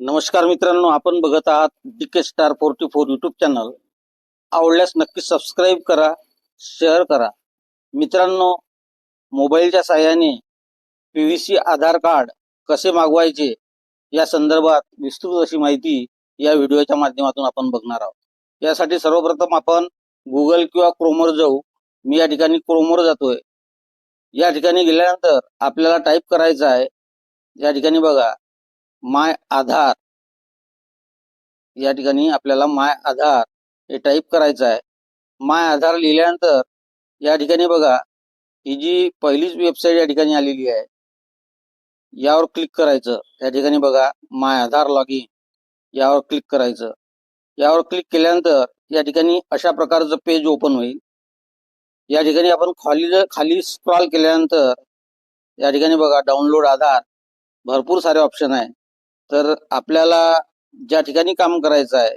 नमस्कार मित्रांनो आपण बघत आहात D K star forty four YouTube channel आवडल्यास नक्की सबस्क्राईब करा शेअर करा. मित्रांनो मोबाईलच्या साह्याने P V C Aadhaar card कसे मागवायचे या संदर्भात विस्तृत अशी माहिती या व्हिडिओच्या माध्यमातून आपण बघणार आहोत. यासाठी सर्वप्रथम आपण गुगल किंवा क्रोमवर जाऊ. मी या ठिकाणी क्रोमवर जातोय. या ठिकाणी गेल्यानंतर आपल्याला टाईप करायचं आहे. या ठिकाणी बघा. माय आधार. या ठिकाणी आपल्याला माय आधार हे टाईप करायचं आहे. माय आधार लिहिल्यानंतर या ठिकाणी बघा ही जी पहिलीच वेबसाईट या ठिकाणी आलेली आहे यावर क्लिक करायचं. या ठिकाणी बघा माय आधार लॉग इन यावर क्लिक करायचं. यावर क्लिक केल्यानंतर या ठिकाणी अशा प्रकारचं पेज ओपन होईल. या ठिकाणी आपण खाली खाली स्क्रॉल केल्यानंतर या ठिकाणी बघा डाउनलोड आधार. भरपूर सारे ऑप्शन आहे. तर आपल्याला ज्या ठिकाणी काम करायचं आहे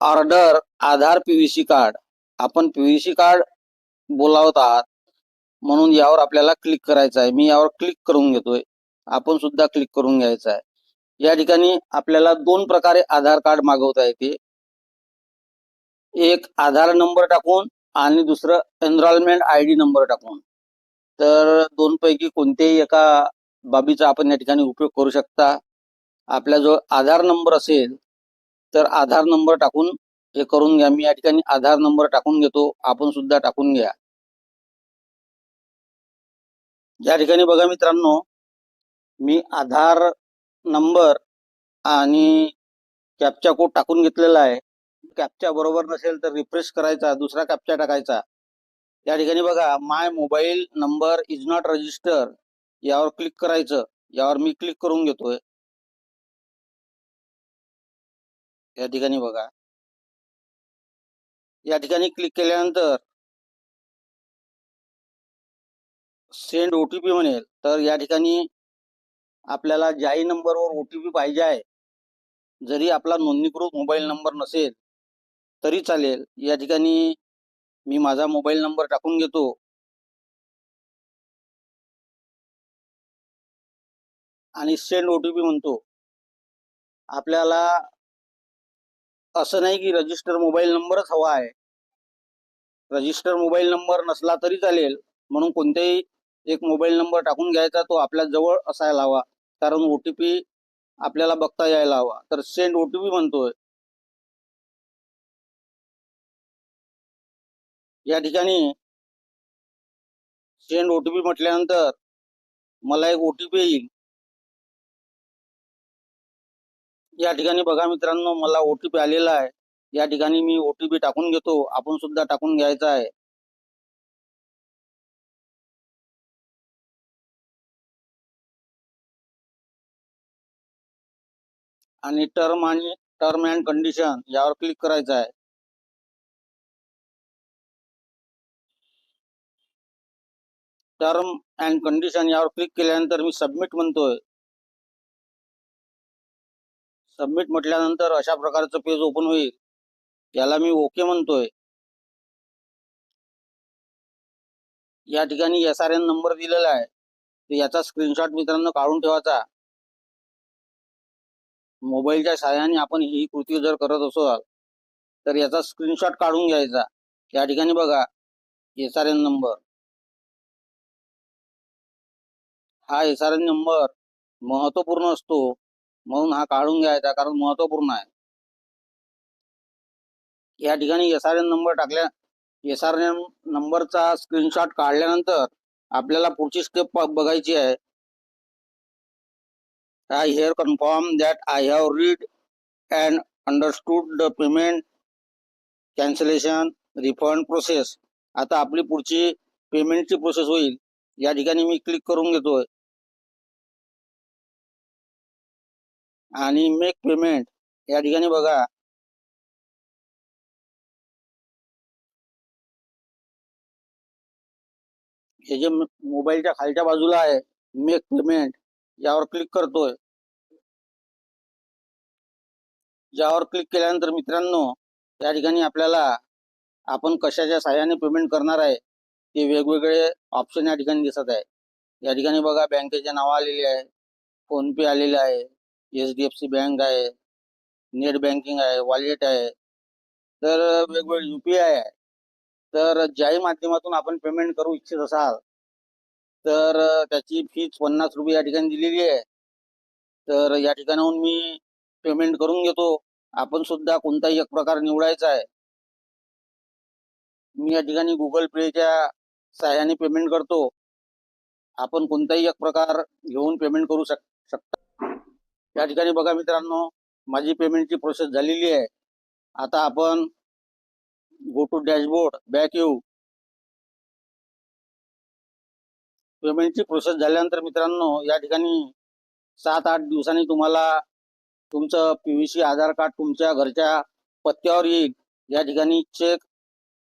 ऑर्डर आधार पीव्हीसी कार्ड आपण पीव्हीसी कार्ड बोलावत आहात म्हणून यावर आपल्याला क्लिक करायचं आहे. मी यावर क्लिक करून घेतोय. आपण सुद्धा क्लिक करून घ्यायचं आहे. या ठिकाणी आपल्याला दोन प्रकारे आधार कार्ड मागवता येते. एक आधार नंबर टाकून आणि दुसरं एनरोलमेंट आय डी नंबर टाकून. तर दोन पैकी कोणत्याही एका बाबीचा आपण या ठिकाणी उपयोग करू शकता. आपल्या जो आधार नंबर असेल तर आधार नंबर टाकून हे करून घ्या. मी या ठिकाणी आधार नंबर टाकून घेतो. आपण सुद्धा टाकून घ्या. या ठिकाणी बघा मित्रांनो मी आधार नंबर आणि कॅपचा कोड टाकून घेतलेला आहे. कॅपच्या बरोबर नसेल तर रिफ्रेश करायचा दुसरा कॅपचा टाकायचा. या ठिकाणी बघा my mobile number is not register. यावर क्लिक करायचं. यावर मी क्लिक करून घेतोय. या ठिकाणी बघा. या ठिकाणी क्लिक केल्यानंतर सेंड ओटीपी म्हणेल. तर या ठिकाणी आपल्याला ज्याही नंबरवर ओटीपी पाहिजे आहे जरी आपला नोंदणीकृत मोबाईल नंबर नसेल तरी चालेल. या ठिकाणी मी माझा मोबाईल नंबर टाकून घेतो. आणि सेंड ओटीपी म्हणतो. आपल्याला असं नाही की रजिस्टर मोबाईल नंबरच हवा आहे. रजिस्टर मोबाईल नंबर नसला तरी चालेल. म्हणून कोणत्याही एक मोबाईल नंबर टाकून घ्यायचा तो आपल्या जवळ असायला हवा. कारण ओटीपी आपल्याला बघता यायला हवा. तर सेंड ओटीपी म्हणतोय. या ठिकाणी सेंड ओटीपी म्हटल्यानंतर मला एक ओटीपी येईल. या ठिकाणी बघा मित्रांनो मला ओटीपी आलेला आहे. या ठिकाणी मी ओटीपी टाकून घेतो. आपण सुद्धा टाकून घ्यायचा आहे. आणि टर्म आणि टर्म अँड कंडिशन यावर क्लिक करायचं आहे. टर्म अँड कंडिशन यावर क्लिक केल्यानंतर मी सबमिट म्हणतोय. सबमिट म्हटल्यानंतर अशा प्रकारचं पेज ओपन होईल. याला मी ओके म्हणतोय. या ठिकाणी एस आर एन नंबर दिलेला आहे. तर याचा स्क्रीनशॉट मित्रांनो काढून ठेवायचा. मोबाईलच्या सहाय्याने आपण ही कृती जर करत असाल तर याचा स्क्रीनशॉट काढून घ्यायचा. या ठिकाणी बघा एस आर एन नंबर. हा एस आर एन नंबर महत्त्वपूर्ण असतो. म्हणून हा काढून घ्यायचा कारण महत्त्वपूर्ण आहे. या ठिकाणी एस आर एन नंबर टाकल्या. एस आर एन नंबरचा स्क्रीनशॉट काढल्यानंतर आपल्याला पुढची स्टेप बघायची आहे. I here confirm that I have read and understood the payment cancellation refund process आता आपली पुढची पेमेंटची प्रोसेस होईल. या ठिकाणी मी क्लिक करून घेतोय. आणि मेक पेमेंट या ठिकाणी बघा. हे जे मोबाईलच्या खालच्या बाजूला आहे मेक पेमेंट यावर क्लिक करतोय. यावर क्लिक केल्यानंतर मित्रांनो या ठिकाणी आपल्याला आपण कशाच्या सहाय्याने पेमेंट करणार आहे ते वेगवेगळे ऑप्शन या ठिकाणी दिसत आहे. या ठिकाणी बघा बँकेचे नाव आलेले आहे फोन पे आलेले आहे H D F C bank आहे नेट बँकिंग आहे वॉलेट आहे. तर वेगवेगळे यू पी आय आहे. तर ज्याही माध्यमातून आपण पेमेंट करू इच्छित असाल तर त्याची फीज पन्नास रुपये या ठिकाणी दिलेली आहे. तर या ठिकाणाहून मी पेमेंट करून घेतो. आपण सुद्धा कोणताही एक प्रकार निवडायचा आहे मी या ठिकाणी गुगल पेच्या सहाय्याने पेमेंट करतो. आपण कोणताही एक प्रकार घेऊन पेमेंट करू शक शकता या ठिकाणी बघा मित्रांनो माझी पेमेंटची प्रोसेस झालेली आहे. आता आपण गो टू डॅशबोर्ड बॅक येऊ पेमेंटची प्रोसेस झाल्यानंतर मित्रांनो या ठिकाणी सात आठ दिवसांनी तुम्हाला तुमचं पीव्हीसी आधार कार्ड तुमच्या घरच्या पत्त्यावर येईल. या ठिकाणी check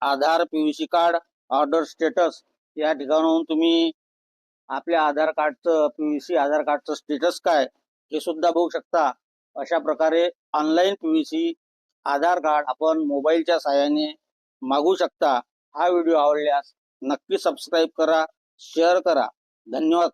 Aadhaar PVC card order status या ठिकाणाहून तुम्ही आपल्या आधार कार्डचं पीव्हीसी आधार कार्डचं स्टेटस काय? हे सुद्धा बघू शकता अशा प्रकारे ऑनलाईन पीव्हीसी आधार कार्ड आपण मोबाईलच्या साहाय्याने मागू शकता. हा व्हिडिओ आवडल्यास नक्की सबस्क्राईब करा शेअर करा. धन्यवाद.